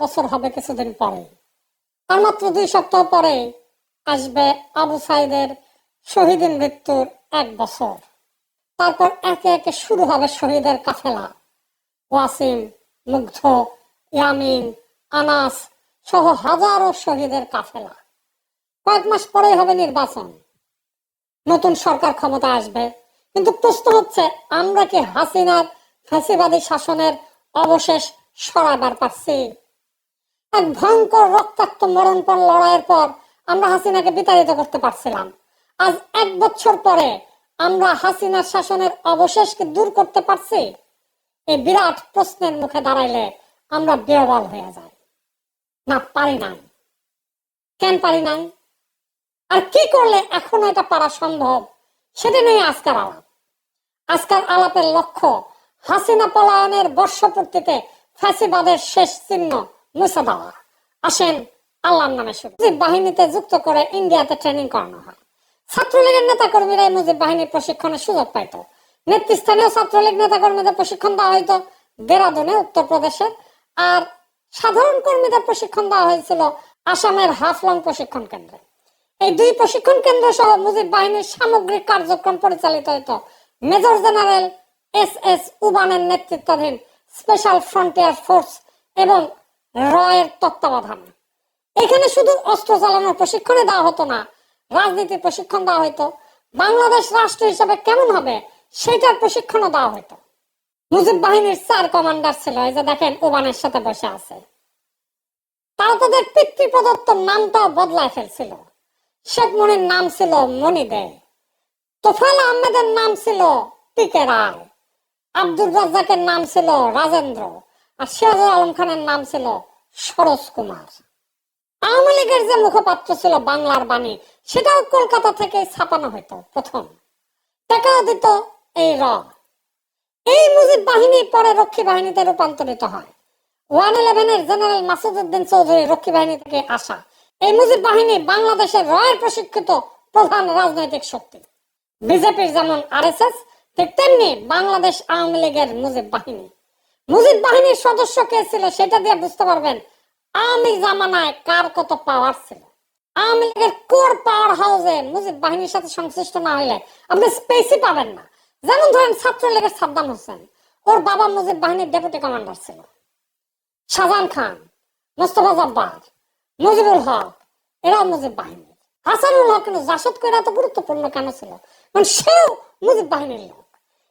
বছর হবে কিছুদিন পরে। আর মাত্র দুই সপ্তাহ পরে আসবে আবু সাইদের শহীদের মৃত্যুর এক বছর। তারপর একে একে শুরু হবে শহীদের কাফেলা। ওয়াসিম, মুগ্ধ, ইয়ামিন, আনাস সহ হাজারো শহীদের কাফেলা। কয়েক মাস পরেই হবে নির্বাচন। নতুন সরকার ক্ষমতা আসবে। কিন্তু প্রশ্ন হচ্ছে, আমরা কি হাসিনার ফাঁসিবাদী শাসনের অবশেষ সরাবার পারছি? এক ভয়ঙ্কর রক্তাক্ত মরণপণ লড়াইয়ের পর আমরা হাসিনাকে বিতাড়িত করতে পারছিলাম। আজ এক বছর পরে আমরা হাসিনার শাসনের অবশেষকে দূর করতে পারছি? এই বিরাট প্রশ্নের মুখে দাঁড়াইলে আমরা বেওয়াল হয়ে যাই। না, পারি নাই। কেন পারি নাই? আর কি করলে এখনও এটা পারা সম্ভব? সেটা নিয়ে আজকের আলাপ। আজকের আলাপের লক্ষ্য হাসিনা পলায়নের বর্ষপূর্তিতে ফ্যাসিবাদের শেষ চিহ্ন মুছে দেওয়া আসেন, আল্লাহর নামে শুরু। বাহিনীতে যুক্ত করে ইন্ডিয়াতে ট্রেনিং করানো হয়। ছাত্রলীগের নেতা কর্মীরা মুজিব বাহিনীর প্রশিক্ষণের সুযোগ পাইত। নেতৃস্থানীয় ছাত্রলীগ নেতা কর্মীদের প্রশিক্ষণ দেওয়া হইতো দেরাদুনে উত্তরপ্রদেশের আর সাধারণ কর্মীদের প্রশিক্ষণ দেওয়া হয়েছিল আসামের হাফলং প্রশিক্ষণ কেন্দ্রে। এই দুই প্রশিক্ষণ কেন্দ্র সহ মুজিব বাহিনীর সামগ্রিক কার্যক্রম পরিচালিত হইত। মেজর জেনারেল এস এস উবানের নেতৃত্বাধীন স্পেশাল ফ্রন্টিয়ার ফোর্স এবং রয়ের তত্ত্বাবধানে। এখানে শুধু অস্ত্র চালানোর প্রশিক্ষণে দেওয়া হতো না, রাজনীতির প্রশিক্ষণ দেওয়া হতো বাংলাদেশ রাষ্ট্র হিসেবে কেমন হবে সেটার প্রশিক্ষণও দেওয়া হতো মুজিব বাহিনীর চার কমান্ডার ছিল, এই যে দেখেন, ওবানের সাথে বসে আছে। তারা তাদের পিতৃ প্রদত্ত নামটাও বদলায় ফেলছিল। শেখ মনির নাম ছিল মনি দে। তোফাল আহমেদের নাম ছিল টিকে রায়। আব্দুল রাজ্জাকের নাম ছিল রাজেন্দ্র। আর সিরাজুল আলম খানের নাম ছিল সরোজ কুমার। আওয়ামী লীগের যে মুখপাত্র ছিল বাংলার বাণী, সেটাও কলকাতা থেকে ছাপানো হতো প্রথম। টাকাও দিত এই র। এই মুজিব বাহিনী পরে রক্ষী বাহিনীতে রূপান্তরিত হয়। ওয়ান ইলেভেনের জেনারেল মাসুদুদ্দিন চৌধুরী রক্ষী বাহিনী থেকে আসা। এই মুজিব বাহিনী বাংলাদেশের রয়ের প্রশিক্ষিত প্রধান রাজনৈতিক শক্তি। বিজেপির যেমন আরএসএস, ঠিক তেমনি বাংলাদেশ আওয়ামী লীগের মুজিব বাহিনী। মুজিব বাহিনীর সদস্য কে ছিল সেটা দিয়ে বুঝতে পারবেন। আওয়ামী জামানায় কার কত পাওয়ার ছিল? কোর পাওয়ার হাউসে মুজিব বাহিনীর সাথে সংশ্লিষ্ট না আপনি স্পেসই পাবেন না। যেমন ধরেন ছাত্রলীগের সাদ্দাম হোসেন, ওর বাবা বাহিনীর ডেপুটি কমান্ডার ছিল। শাহজাহান খান, মোস্তফা জব্বার হক, এরাও মুজিব বাহিনী হাসানুল হক জাসদ করে এত গুরুত্বপূর্ণ কেন ছিল? কারণ সেও মুজিব বাহিনীর লোক।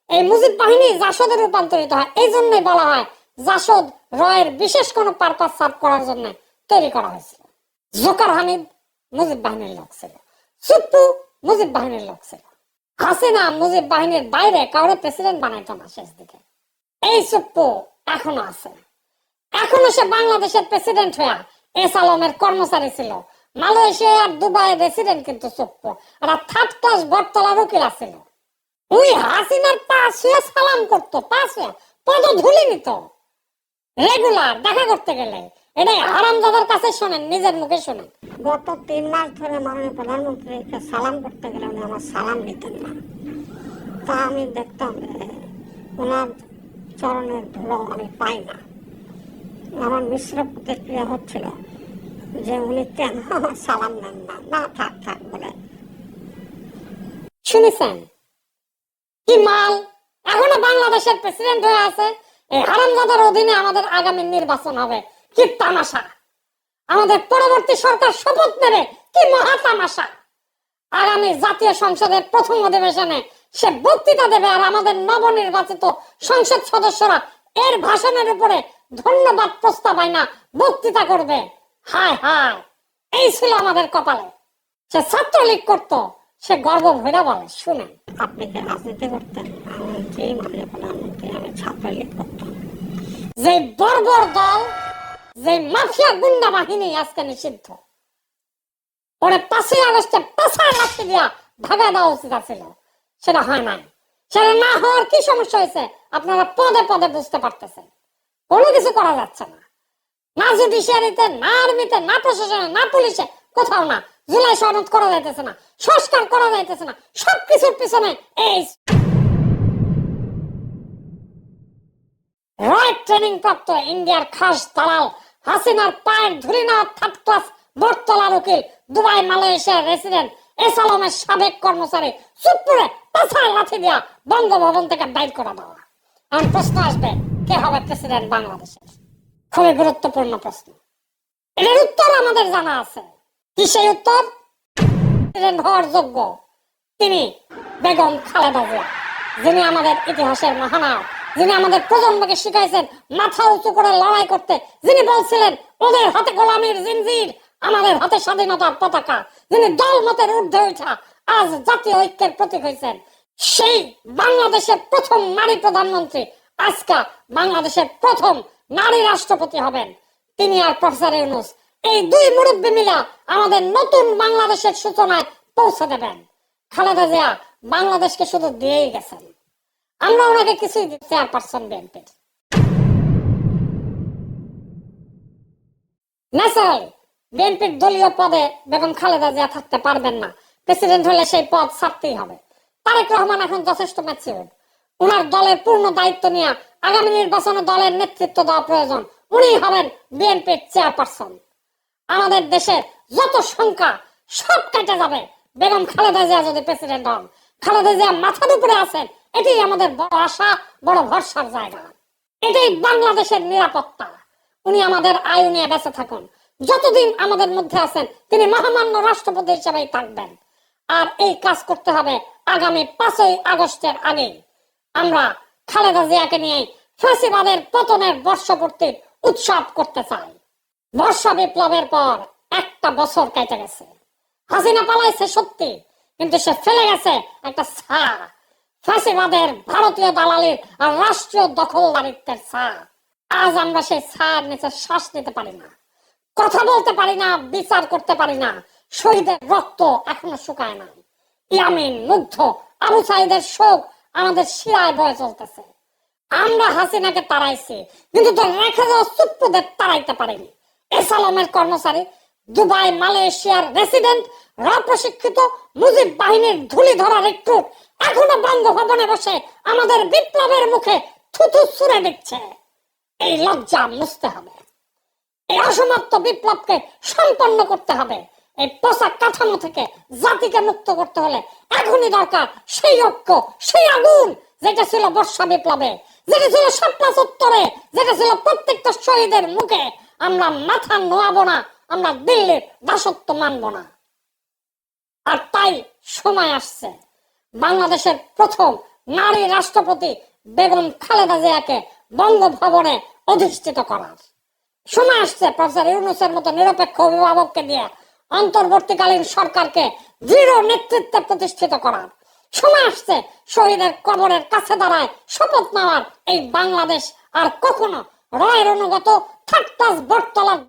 এই মুজিব বাহিনী জাসদে রূপান্তরিত হয়। এই জন্যই বলা হয় জাসদ রয়ের বিশেষ কোনো পারপাস সার্ভ করার জন্য তৈরি করা হয়েছিল। জোকার হামিদ মুজিব বাহিনীর লোক ছিল। সুপ্পু মুজিব বাহিনীর লোক ছিল। হাসিনা মুজিব বাহিনীর বাইরে কাউরে প্রেসিডেন্ট বানাইতো না শেষ দিকে। এই সুপ্পু এখনও আছে এখনও সে বাংলাদেশের প্রেসিডেন্ট হয়ে এস আলমের কর্মচারী ছিল। মালয়েশিয়া আর দুবাই রেসিডেন্ট কিন্তু চুপ্প আর থার্ড ক্লাস বটতলার উকিল আছিল ওই হাসিনার পা শুয়ে সালাম করতো পা পদ ধুলি নিত রেগুলার দেখা করতে গেলে। এটাই হারামজাদার কাছে শোনেন নিজের মুখে শোনেন। গত তিন মাস ধরে মাননীয় প্রধানমন্ত্রীকে সালাম করতে গেলে উনি আমার সালাম নিতেন না। তা আমি দেখতাম ওনার চরণের ধুলো আমি পাই না। আমার মিশ্র প্রতিক্রিয়া হচ্ছিল যে উনি কেন আমার সালাম নেন না। না থাক থাক বলে। শুনেছেন? কি মাল? এখনও বাংলাদেশের প্রেসিডেন্ট হয়ে আছে। এই হারামজাদার অধীনে আমাদের আগামী নির্বাচন হবে। কি তামাশা? আমাদের পরবর্তী সরকার শপথ নেবে? কি মহা তামাশা? আগামী জাতীয় সংসদের প্রথম অধিবেশনে সে বক্তৃতা দেবে আর আমাদের নবনির্বাচিত সংসদ সদস্যরা এর ভাষণের উপরে ধন্যবাদ প্রস্তাব আইনা বক্তৃতা করবে। হায় হায়, এই ছিল আমাদের কপালে। সে ছাত্রলীগ করত সে গর্ব ভৈরা বলে, শুনেন, আপনি কি রাজনীতি করতেন? যে বর্বর দল যে মাফিয়া গুন্ডা বাহিনী আজকে নিষিদ্ধ। পরে পাঁচই আগস্টে দিয়া ভাগা দেওয়া উচিত ছিল সেটা হয় নাই। সেটা না হওয়ার কি সমস্যা হয়েছে, আপনারা পদে পদে বুঝতে পারতেছেন। কোনো কিছু করা যাচ্ছে না। না জুডিশিয়ারিতে না আর্মিতে না প্রশাসনে, না পুলিশে কোথাও না। সনদ করা যাইতেছে না, সংস্কার করা যাইতেছে না, সবকিছুর পিছনে রয় ট্রেনিং প্রাপ্ত ইন্ডিয়ার খাস দালাল হাসিনার পায়ের ধুলি না থার্ড ক্লাস বটতলার উকিল, দুবাই, মালয়েশিয়ার রেসিডেন্ট এসালমের সাবেক কর্মচারী, চুপ করে পাছায় লাথি বঙ্গভবন থেকে বাইর করে দেওয়া প্রশ্ন আসবে, কে হবে প্রেসিডেন্ট বাংলাদেশের? খুবই গুরুত্বপূর্ণ প্রশ্ন। এটার উত্তর আমাদের জানা আছে। কি সেই উত্তর প্রেসিডেন্ট তিনি বেগম খালেদা জিয়া, যিনি আমাদের ইতিহাসের মহানায়ক, যিনি আমাদের প্রজন্মকে শিখাইছেন মাথা উঁচু করে লড়াই করতে, যিনি বলছিলেন, ওদের হাতে গোলামীর জিনজির, আমাদের হাতে স্বাধীনতার পতাকা। যিনি দল মতের ঊর্ধ্বে উঠা আজ জাতীয় ঐক্যের প্রতীক হয়েছেন সেই বাংলাদেশের প্রথম নারী প্রধানমন্ত্রী আজকা বাংলাদেশের প্রথম নারী রাষ্ট্রপতি হবেন। তিনি আর প্রফেসর ইউনুস এই দুই মুরব্বী মিলা আমাদের নতুন বাংলাদেশের সূচনায় পৌঁছে দেবেন। খালেদা জিয়া বাংলাদেশকে শুধু দিয়েই গেছেন। আমরা ওনাকে কিছুই চেয়ারপারসন বিএনপির। ন্যাচারালি বিএনপির দলীয় পদে বেগম খালেদা জিয়া থাকতে পারবেন না। প্রেসিডেন্ট হলে সেই পদ ছাড়তেই হবে। তারেক রহমান এখন যথেষ্ট ম্যাচিউর দলের পূর্ণ দায়িত্ব নিয়ে আগামী নির্বাচনে দলের নেতৃত্ব দেওয়া প্রয়োজন। উনি হবেন বিএনপির চেয়ারপারসন আমাদের দেশের যত সংখ্যা সব কেটে যাবে। বেগম খালেদা জিয়া যদি প্রেসিডেন্ট হন, খালেদা জিয়া মাথার উপরে আছেন, এটাই আমাদের বড় আশা, বড় ভরসার জায়গা। এটাই বাংলাদেশের নিরাপত্তা। উনি আমাদের আয়ু নিয়ে বেঁচে থাকুন। যতদিন আমাদের মধ্যে আছেন, তিনি মহামান্য রাষ্ট্রপতি হিসেবেই থাকবেন। আর এই কাজ করতে হবে আগামী পাঁচই আগস্টের আগে আমরা খালেদা জিয়াকে নিয়ে ফ্যাসিবাদের পতনের বর্ষপূর্তির উৎসব করতে চাই। বর্ষা বিপ্লবের পর একটা বছর কেটে গেছে। হাসিনা পালাইছে সত্যি, কিন্তু সে ফেলে গেছে একটা ছা ফাঁসিবাদের ভারতীয় দালালির আর রাষ্ট্রীয় দখলদারিত্বের ছা আজ আমরা সেই ছার নিচে শ্বাস নিতে পারি না, কথা বলতে পারি না, বিচার করতে পারি না, শহীদের রক্ত এখনও শুকায় না ইয়ামিন, মুগ্ধ, আবু সাইদের শোক আমাদের শিরায় বয়ে চলতেছে। আমরা হাসিনাকে তাড়াইছি, কিন্তু তোর রেখে যাওয়া সুপ্রদের তাড়াইতে পারিনি। এসালমের কর্মচারী, দুবাই, মালয়েশিয়ার রেসিডেন্ট র মুজিব বাহিনীর ধুলি ধরা রিক্রুট এখনও বঙ্গভবনে বসে আমাদের বিপ্লবের মুখে থুথু সুরে দিচ্ছে। এই লজ্জা মুছতে হবে। এই অসমাপ্ত বিপ্লবকে সম্পন্ন করতে হবে। এই পোশাক কাঠামো থেকে জাতিকে মুক্ত করতে হলে এখনই দরকার সেই ঐক্য, সেই আগুন, যেটা ছিল বর্ষা বিপ্লবে, যেটা ছিল সাতটা উত্তরে যেটা ছিল প্রত্যেকটা শহীদের মুখে। আমরা মাথা নোয়াবো না আমরা দিল্লির দাসত্ব মানব না। আর তাই সময় আসছে। বাংলাদেশের প্রথম নারী রাষ্ট্রপতি বেগম খালেদা জিয়াকে বঙ্গভবনে অধিষ্ঠিত করার। সময় আসছে প্রফেসর ইউনুসের মতো নিরপেক্ষ অভিভাবককে দিয়ে অন্তর্বর্তীকালীন সরকারকে দৃঢ় নেতৃত্বে প্রতিষ্ঠিত করার। সময় আসছে শহীদের কবরের কাছে দাঁড়ায় শপথ নেওয়ার এই বাংলাদেশ আর কখনো রয়ের অনুগত থার্ড ক্লাস বটতলার